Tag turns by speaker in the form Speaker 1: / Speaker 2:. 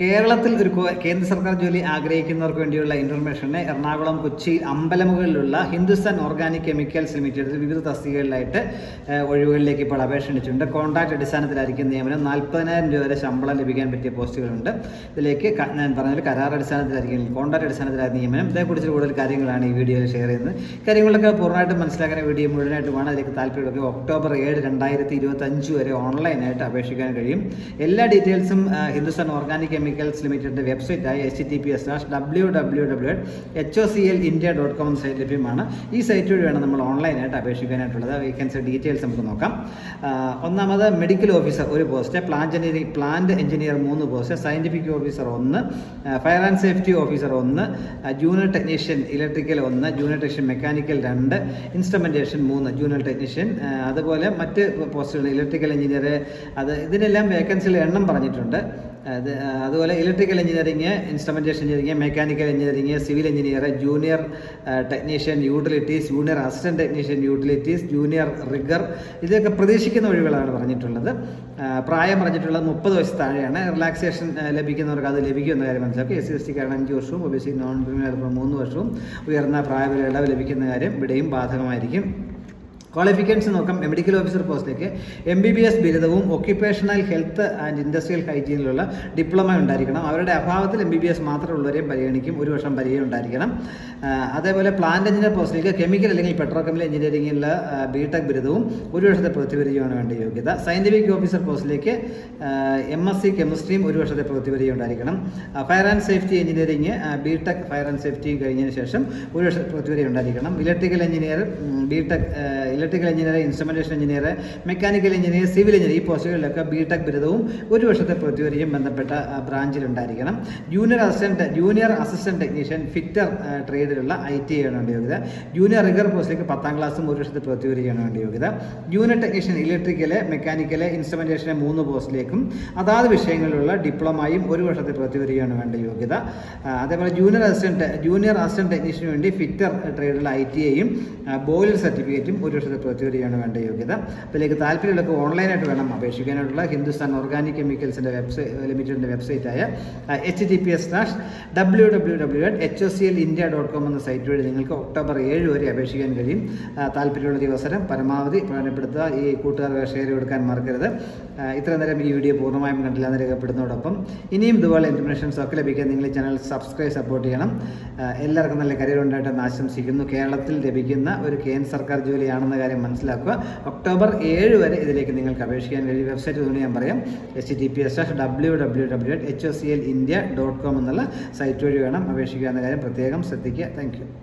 Speaker 1: കേരളത്തിൽ ഒരു കേന്ദ്ര സർക്കാർ ജോലി ആഗ്രഹിക്കുന്നവർക്ക് വേണ്ടിയുള്ള ഇൻഫർമേഷന് എറണാകുളം കൊച്ചി അമ്പലമുകളിലുള്ള ഹിന്ദുസ്ഥാൻ ഓർഗാനിക് കെമിക്കൽസ് ലിമിറ്റഡ് വിവിധ തസ്തികകളിലായിട്ട് ഒഴിവുകളിലേക്ക് ഇപ്പോൾ അപേക്ഷ ക്ഷണിച്ചിട്ടുണ്ട് കോൺട്രാക്ട് അടിസ്ഥാനത്തിലായിരിക്കും നിയമനം നാൽപ്പതിനായിരം രൂപ വരെ ശമ്പളം ലഭിക്കാൻ പറ്റിയ പോസ്റ്റുകളുണ്ട്. ഇതിലേക്ക് ഞാൻ പറഞ്ഞൊരു കരാർ അടിസ്ഥാനത്തിലായിരിക്കും കോൺട്രാക്ട് അടിസ്ഥാനത്തിലായിരിക്കും നിയമനം. ഇതേക്കുറിച്ച് കൂടുതൽ കാര്യങ്ങളാണ് ഈ വീഡിയോയിൽ ഷെയർ ചെയ്യുന്നത്. കാര്യങ്ങളൊക്കെ പൂർണമായിട്ട് മനസ്സിലാക്കാൻ വീഡിയോ മുഴുവനായിട്ട് വേണം. അതിലേക്ക് താല്പര്യമുള്ളത് ഒക്ടോബർ ഏഴ് രണ്ടായിരത്തി ഇരുപത്തഞ്ച് വരെ ഓൺലൈനായിട്ട് അപേക്ഷിക്കാൻ കഴിയും. എല്ലാ ഡീറ്റെയിൽസും ഹിന്ദുസ്ഥാൻ ഓർഗാനിക് കെമിക്കൽസ് ലിമിറ്റഡിന്റെ വെബ്സൈറ്റായ H T P S slash W W W H O C L India dot com site ലഭ്യമാണ്. ഈ സൈറ്റ് വേണം നമ്മൾ ഓൺലൈനായിട്ട് അപേക്ഷിക്കാനായിട്ടുള്ളത്. വേക്കൻസി ഡീറ്റെയിൽസ് നമുക്ക് നോക്കാം. ഒന്നാമത് മെഡിക്കൽ ഓഫീസർ ഒരു post plant engineering plant engineer മൂന്ന് പോസ്റ്റ് സയന്റിഫിക് ഓഫീസർ ഒന്ന് ഫയർ ആൻഡ് സേഫ്റ്റി ഓഫീസർ ഒന്ന് ജൂനിയർ ടെക്നീഷ്യൻ ഇലക്ട്രിക്കൽ ഒന്ന് ജൂനിയർ ടെക്നീഷ്യൻ മെക്കാനിക്കൽ രണ്ട് ഇൻസ്ട്രുമെന്റേഷൻ മൂന്ന് ജൂനിയർ ടെക്നീഷ്യൻ അതുപോലെ മറ്റ് പോസ്റ്റുകൾ ഇലക്ട്രിക്കൽ എഞ്ചിനീയർ അത് ഇതിനെല്ലാം വേക്കൻസിയിൽ എണ്ണം പറഞ്ഞിട്ടുണ്ട്. അതുപോലെ electrical engineering instrumentation engineering mechanical engineering civil engineer junior technician utilities junior assistant technician utilities junior rigger ഇതൊക്കെ പ്രതീക്ഷിക്കുന്ന ഒഴിവുകളാണ് പറഞ്ഞിട്ടുള്ളത്. പ്രായം പറഞ്ഞിട്ടുള്ളത് മുപ്പത് വയസ്സ് താഴെയാണ്. റിലാക്സേഷൻ ലഭിക്കുന്നവർക്ക് അത് ലഭിക്കുമെന്ന കാര്യം മനസ്സിലാക്കി എസ് സി എസ് ടിക്കാരൻ അഞ്ച് വർഷവും O B C non criminal മൂന്ന് വർഷവും. ഉയർന്ന പ്രായപരിധി ഇളവ് ലഭിക്കുന്ന കാര്യം ഇവിടെയും ബാധകമായിരിക്കും. ക്വാളിഫിക്കേഷൻസ് നോക്കാം. മെഡിക്കൽ ഓഫീസർ പോസ്റ്റിലേക്ക്. എം ബി ബി എസ് ബിരുദവും ഒക്യുപ്പേഷണൽ ഹെൽത്ത് ആൻഡ് ഇൻഡസ്ട്രിയൽ ഹൈജീനിലുള്ള ഡിപ്ലോമ ഉണ്ടായിരിക്കണം. അവരുടെ അഭാവത്തിൽ എം ബി ബി എസ് മാത്രമുള്ളവരെയും പരിഗണിക്കും. ഒരു വർഷം പരിചയം ഉണ്ടായിരിക്കണം. അതേപോലെ പ്ലാന്റ് എഞ്ചിനീയർ പോസ്റ്റിലേക്ക് കെമിക്കൽ അല്ലെങ്കിൽ പെട്രോകെമിക്കൽ എഞ്ചിനീയറിംഗിലുള്ള ബി ടെക് ബിരുദവും ഒരു വർഷത്തെ പ്രതിപരിചയമാണ് വേണ്ട യോഗ്യത. സയന്റിഫിക് ഓഫീസർ പോസ്റ്റിലേക്ക് എം എസ് സി കെമിസ്ട്രിയും ഒരു വർഷത്തെ പ്രതിപരിചയം ഉണ്ടായിരിക്കണം. Fire and safety engineering B tech fire and safety കഴിഞ്ഞതിന് ശേഷം ഒരു വർഷത്തെ പ്രതിപരിചയം ഉണ്ടായിരിക്കണം. Electrical engineer B tech electrical engineer instrumentation engineer mechanical engineer civil engineer ഈ പോസ്റ്റുകളിലൊക്കെ ബിടെക് ബിരുദവും ഒരു വർഷത്തെ പ്രതിപരിചയം ബന്ധപ്പെട്ട ബ്രാഞ്ചിൽ ഉണ്ടായിരിക്കണം. Junior assistant junior assistant technician fitter ട്രേഡിലുള്ള I T ആണ് വേണ്ട യോഗ്യത. ജൂനിയർ റിഗർ പോസ്റ്റിലേക്ക് പത്താം ക്ലാസ്സും ഒരു വർഷത്തെ പ്രതിപരിചയമാണ് വേണ്ട യോഗ്യത. ജൂനിയർ ടെക്നീഷ്യൻ ഇലക്ട്രിക്കൽ മെക്കാനിക്കൽ ഇൻസ്ട്രുമെന്റേഷന് മൂന്ന് പോസ്റ്റിലേക്കും അതാത് വിഷയങ്ങളിലുള്ള ഡിപ്ലോമയും ഒരു വർഷത്തെ പ്രതിപരിചയമാണ് വേണ്ട യോഗ്യത. അതേപോലെ ജൂനിയർ അസിസ്റ്റന്റ് ജൂനിയർ അസിസ്റ്റന്റ് ടെക്നീഷ്യന് വേണ്ടി ഫിറ്റർ ട്രേഡിലുള്ള ഐ ടി ഐയും ബോയിലർ സർട്ടിഫിക്കറ്റും ഒരു വർഷത്തെ പ്രതിപരിചയമാണ് വേണ്ട യോഗ്യത. അപ്പോൾ ഇതിലേക്ക് താല്പര്യമുള്ളവർക്ക് ഓൺലൈനായിട്ട് വേണം അപേക്ഷിക്കാനായിട്ടുള്ള ഹിന്ദുസ്ഥാൻ ഓർഗാനിക് കെമിക്കൽസിന്റെ വെബ്സൈറ്റ് ലിമിറ്റഡിന്റെ വെബ്സൈറ്റായ H T P S slash W W W dot H O C L India dot com എന്ന സൈറ്റ് വഴി നിങ്ങൾക്ക് ഒക്ടോബർ ഏഴ് വരെ അപേക്ഷിക്കാൻ കഴിയും. താല്പര്യമുള്ള ദിവസം പരമാവധി പ്രയോജനപ്പെടുത്തുക. ഈ കൂട്ടുകാർക്ക് ഷെയർ കൊടുക്കാൻ മറക്കരുത്. ഇത്ര നേരം ഈ വീഡിയോ പൂർണമായും കണ്ടില്ലാന്ന് രേഖപ്പെടുന്നതോടൊപ്പം ഇനിയും ഇതുപോലെ ഇൻഫർമേഷൻസ് ഒക്കെ ലഭിക്കാൻ നിങ്ങൾ ചാനൽ സബ്സ്ക്രൈബ് സപ്പോർട്ട് ചെയ്യണം. എല്ലാവർക്കും നല്ല കരിയർ ഉണ്ടായിട്ടെന്ന് ആശംസിക്കുന്നു. കേരളത്തിൽ ലഭിക്കുന്ന ഒരു കേന്ദ്ര സർക്കാർ ജോലിയാണെന്ന കാര്യം മനസ്സിലാക്കുക. ഒക്ടോബർ ഏഴ് വരെ ഇതിലേക്ക് നിങ്ങൾക്ക് അപേക്ഷിക്കാൻ കഴിയും. വെബ്സൈറ്റ് തോന്നി ഞാൻ പറയാം. H T P S S W W W H O C L India dot com എന്നുള്ള സൈറ്റ് വഴി വേണം അപേക്ഷിക്കുക എന്ന കാര്യം പ്രത്യേകം ശ്രദ്ധിക്കുക. താങ്ക്